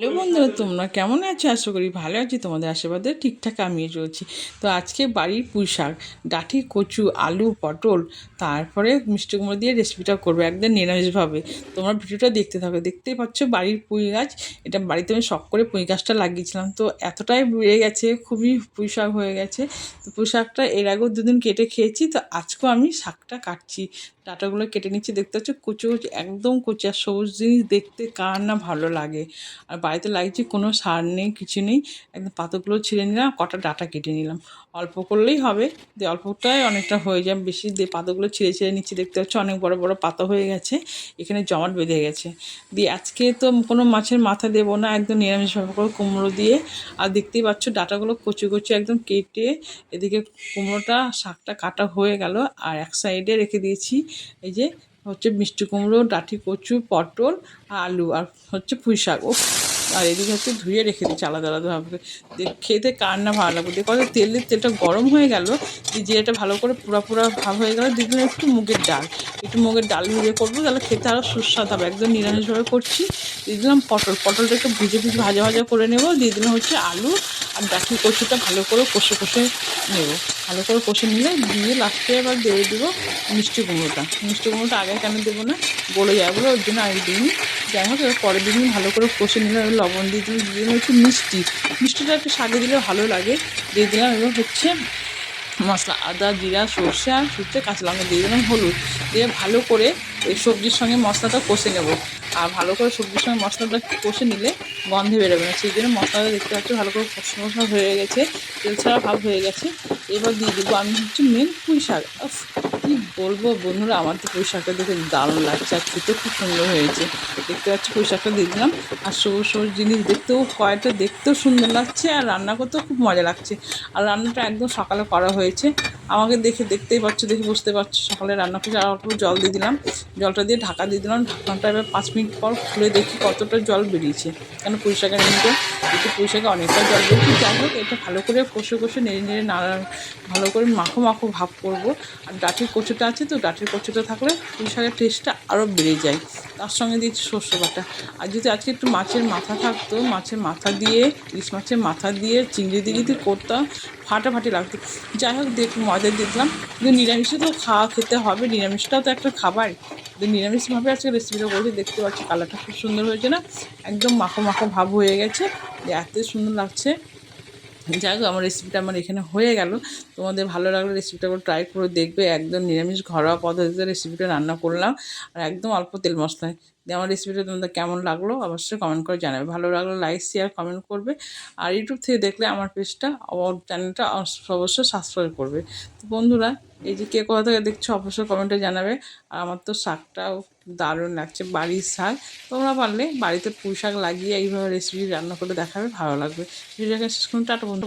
Hello বন্ধুরা, তোমরা কেমন আছো? আশা করি ভালো আছি। তোমাদের আশীর্বাদে ঠিকঠাক আমিও চলছি তো আজকে বাড়ির পুঁই শাক ডাঁটি কচু, আলু, পটল, তারপরে মিষ্টি কুমড়ো দিয়ে রেসিপিটা করব একদম নিরামিষভাবে। তোমরা ভিডিওটা দেখতে থাকো। দেখতেই পাচ্ছ বাড়ির পুঁই গাছ। এটা বাড়িতে আমি শখ করে পুঁই গাছটা লাগিয়েছিলাম। তো এতটাই বেড়ে গেছে, খুবই পুঁই শাক হয়ে গেছে। তো পুঁই শাকটা এর আগেও দুদিন কেটে খেয়েছি। তো আজকেও আমি শাকটা কাটছি। ডাটাগুলো কেটে নিচ্ছি, দেখতে পাচ্ছ কুচো একদম কুচি আর সবুজ জিনিস দেখতে কার না ভালো লাগে। আর বাড়িতে লাগিয়েছি কোনো সার নেই, কিছু নেই, একদম পাতাগুলো ছিঁড়ে নিলাম, কটা ডাটা কেটে নিলাম। অল্প করলেই হবে, দিয়ে অল্পটাই অনেকটা হয়ে যায় বেশি দিয়ে পাতাগুলো ছিঁড়ে ছিঁড়ে নিচ্ছি, দেখতে পাচ্ছ অনেক বড় বড় পাতা হয়ে গেছে, এখানে জমাট বেঁধে গেছে। দিয়ে আজকে তো কোনো মাছের মাথা দেবো না, একদম নিরামিষভাবে করে কুমড়ো দিয়ে, আর দেখতেই পাচ্ছ ডাটাগুলো কচু কচু একদম কেটে, এদিকে কুমড়োটা, শাকটা কাটা হয়ে গেল, আর এক সাইডে রেখে দিয়েছি। এই যে হচ্ছে মিষ্টি কুমড়ো, ডাঠি কচু, পটল, আলু আর হচ্ছে পুঁই শাক। ও আর এদিকে হচ্ছে ধুয়ে রেখে দিচ্ছি, আলাদা আলাদাভাবে খেতে কার না ভালো লাগবে? দেখো তেলের তেলটা গরম হয়ে গেল যে জিরাটা ভালো করে পুরা পুরা ভাব হয়ে গেল দিয়ে একটু মুগের ডাল। একটু মুগের ডাল ভেজে করব, তাহলে খেতে আরও সুস্বাদ হবে। একদম নিরামিষভাবে করছি। দিয়ে দিলাম পটল। পটলটা একটু ভিজে ভিজে ভাজা ভাজা করে নেব। দিয়ে দিলাম হচ্ছে আলু আর ডাকি কচুটা ভালো করে কষে কষে নেব। ভালো করে কষে নিলে দিয়ে লাস্টে এবার দিয়ে দেবো মিষ্টি কুমড়োটা। মিষ্টি কুমড়োটা আগে কেন দেবো না? গলে যাবে বলে ওর জন্য আগে দিইনি। যাই হোক, এবার পরের দিন ভালো করে কষে নিলাম। লবণ দিয়ে দিলাম। দিয়ে দিলাম হচ্ছে মিষ্টি। মিষ্টিটা একটু শাকে দিলে ভালো লাগে। দিয়ে দিলাম এবার হচ্ছে মশলা, আদা, জিরা, সর্ষে আর সর্ষে কাঁচা লঙ্কা দিয়ে দিলাম, হলুদ দিয়ে ভালো করে এই সবজির সঙ্গে মশলাটা কষে নেব। আর ভালো করে সবজির সঙ্গে মশলাটা কষে নিলে গন্ধে বেরোবে না। সেই জন্য মশলাটা দেখতে পাচ্ছি ভালো করে কষা মশলা হয়ে গেছে, তেল ছাড়া ভাব হয়ে গেছে। এবার দিয়ে দেবো আমি হচ্ছে মেন পুঁই শাক। কি বলব, বন্ধুরা, আমার তো পুঁই শাকটা দেখে দারুণ লাগছে, আর খেতে খুব সুন্দর হয়েছে। দেখতে পাচ্ছি পুঁই শাকটা দিয়ে দিলাম। আর সবুজ সবুজ জিনিস দেখতেও কয়টা দেখতেও সুন্দর লাগছে, আর রান্না করতেও খুব মজা লাগছে। আর রান্নাটা একদম সকালে করা হয়েছে। আমাকে দেখে দেখতেই পাচ্ছ, দেখে বুঝতে পারছ, সকালে রান্না করছি, আর অল্প জল দিয়ে দিলাম। জলটা দিয়ে ঢাকা দিয়ে দিলাম। ঢাকনাটা এবার পাঁচ মিনিট পর খুলে দেখি কতটা জল বেরিয়েছে। কেন পুঁই শাকের মধ্যে একটু পুঁই শাকে অনেকটা জল বেরিয়েছে। যাই হোক, এটা ভালো করে কষে কষে নেড়ে নেড়ে নাড়া ভালো করে মাখো মাখো ভাব করব। আর ডাটির কচুটা আছে তো ডাটির কচুটা থাকলে শাকের টেস্টটা আরও বেড়ে যায়। তার সঙ্গে দিয়েছি শস্য বাটা। আর যদি আজকে একটু মাছের মাথা থাকতো, মাছের মাথা দিয়ে, ইলিশ মাছের মাথা দিয়ে, চিংড়ি দিয়ে যদি করতাম, ফাটাফাটি লাগতো। যাই হোক, দেখ মজা দেখলাম। কিন্তু নিরামিষে তো খাওয়া খেতে হবে, নিরামিষটাও তো একটা খাবার। নিরামিষভাবে আজকে রেসিপিটা বলছি, দেখতে পাচ্ছি কালারটা খুব সুন্দর হয়েছে না? একদম মাখো মাখো ভাব হয়ে গেছে। এত সুন্দর লাগছে। যাই হোক, আমার রেসিপিটা আমার এখানে হয়ে গেল। তোমাদের ভালো লাগলে রেসিপিটা করে ট্রাই করে দেখবে। একদম নিরামিষ ঘরোয়া পদ্ধতিতে রেসিপিটা রান্না করলাম। আর একদম অল্প তেল মশলায় আমার রেসিপিটা তোমাদের কেমন লাগল অবশ্যই কমেন্ট করে জানাবে। ভালো লাগল লাইক শেয়ার কমেন্ট করবে। আর ইউটিউব থেকে দেখলে আমার পেজটা চ্যানেলটা অবশ্যই সাবস্ক্রাইব করবে। তো বন্ধুরা, এই যে কে কোথা থেকে দেখছ অবশ্যই কমেন্টে জানাবে। আর আমার তো শাকটাও দারুণ লাগছে, বাড়ির শাক। তোমরা পারলে বাড়িতে পুঁই শাক লাগিয়ে এইভাবে রেসিপি রান্না করে দেখাবে, ভালো লাগবে। ভিডিওটা শেষ করুন, টাটা বন্ধু।